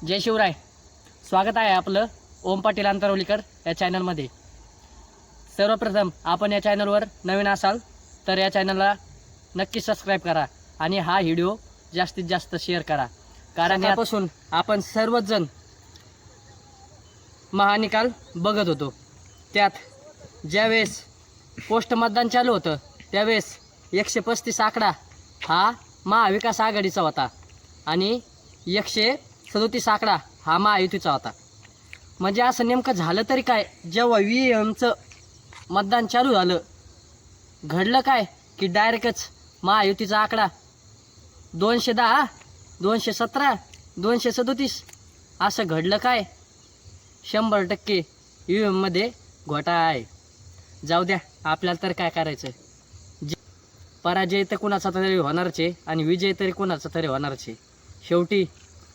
जय शिवराय. स्वागत आहे आपलं ओम पाटील अंतरवलीकर या चॅनलमध्ये सर्वप्रथम आपण या चॅनलवर नवीन असाल तर या चॅनलला नक्की सबस्क्राईब करा आणि हा व्हिडिओ जास्तीत जास्त शेअर करा. कारण यापासून आपण सर्वच जण महानिकाल बघत होतो. त्यात ज्यावेळेस पोस्ट मतदान चालू होतं त्यावेळेस एकशे पस्तीस आकडा हा महाविकास आघाडीचा होता आणि एकशे सदोतीस आकडा हा महायुतीचा होता. म्हणजे असं नेमकं झालं तरी काय? जेव्हा व्ही एमचं मतदान चालू झालं घडलं काय की डायरेक्टच महायुतीचा आकडा? दोनशे दहा दोनशे सतरा दोनशे सदोतीस असं घडलं काय? शंभर टक्के यू एममध्ये घोटाळा आहे. जाऊ द्या आपल्याला तर काय करायचं जे पराजय तर कुणाचा तरी होणारचे आणि विजय तरी कुणाचा तरी होणारचे. शेवटी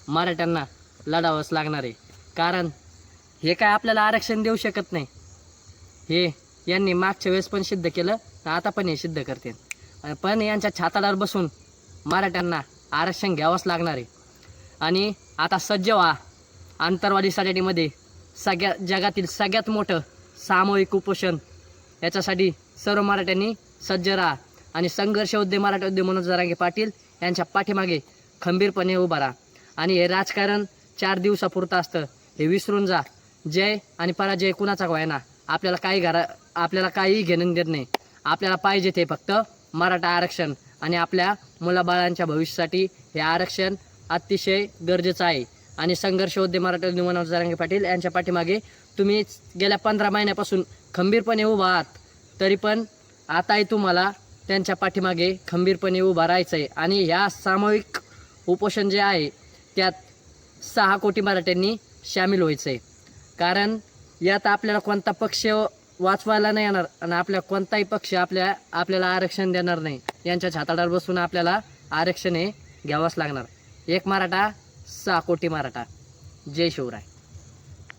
मराठ्यांना लढावंच लागणार आहे. कारण हे काय आपल्याला आरक्षण देऊ शकत नाही. हे यांनी मागच्या वेळेस पण सिद्ध केलं आता पण हे सिद्ध करते. पण यांच्या छाताडावर बसून मराठ्यांना आरक्षण घ्यावंच लागणार आहे. आणि आता सज्ज व्हा. आंतरवादी सोसायटीमध्ये सगळ्या जगातील सगळ्यात मोठं सामूहिक उपोषण याच्यासाठी सर्व मराठ्यांनी सज्ज राहा. आणि संघर्ष उद्योग मराठा उद्योग मनोज जरांगे पाटील यांच्या पाठीमागे खंबीरपणे उभा राहा. आणि हे राजकारण चार दिवसापुरतं असतं. हे विसरून जा. जय आणि पराजय कुणाचा व्हायना आपल्याला काही घरा आपल्याला काहीही घेणं देत नाही. आपल्याला पाहिजे ते फक्त मराठा आरक्षण आणि आपल्या मुलाबाळांच्या भविष्यासाठी हे आरक्षण अतिशय गरजेचं आहे. आणि संघर्ष उद्यम मराठा मनोहर जरांगे पाटील यांच्या पाठीमागे. तुम्ही गेल्या पंधरा महिन्यापासून खंबीरपणे उभा आहात. तरी पण आताही तुम्हाला त्यांच्या पाठीमागे खंबीरपणे उभा राहायचं आहे आणि ह्या सामूहिक उपोषण जे आहे त्यात सहा कोटी मराठ्यांनी सामील व्हायचं आहे कारण यात आपल्याला कोणता पक्ष वाचवायला नाही येणार आणि आपल्या कोणताही पक्ष आपल्या आपल्याला आरक्षण देणार नाही. यांच्या छाताडावर बसून आपल्याला आरक्षण हे घ्यावंच लागणार. एक मराठा सहा कोटी मराठा. जय शिवराय.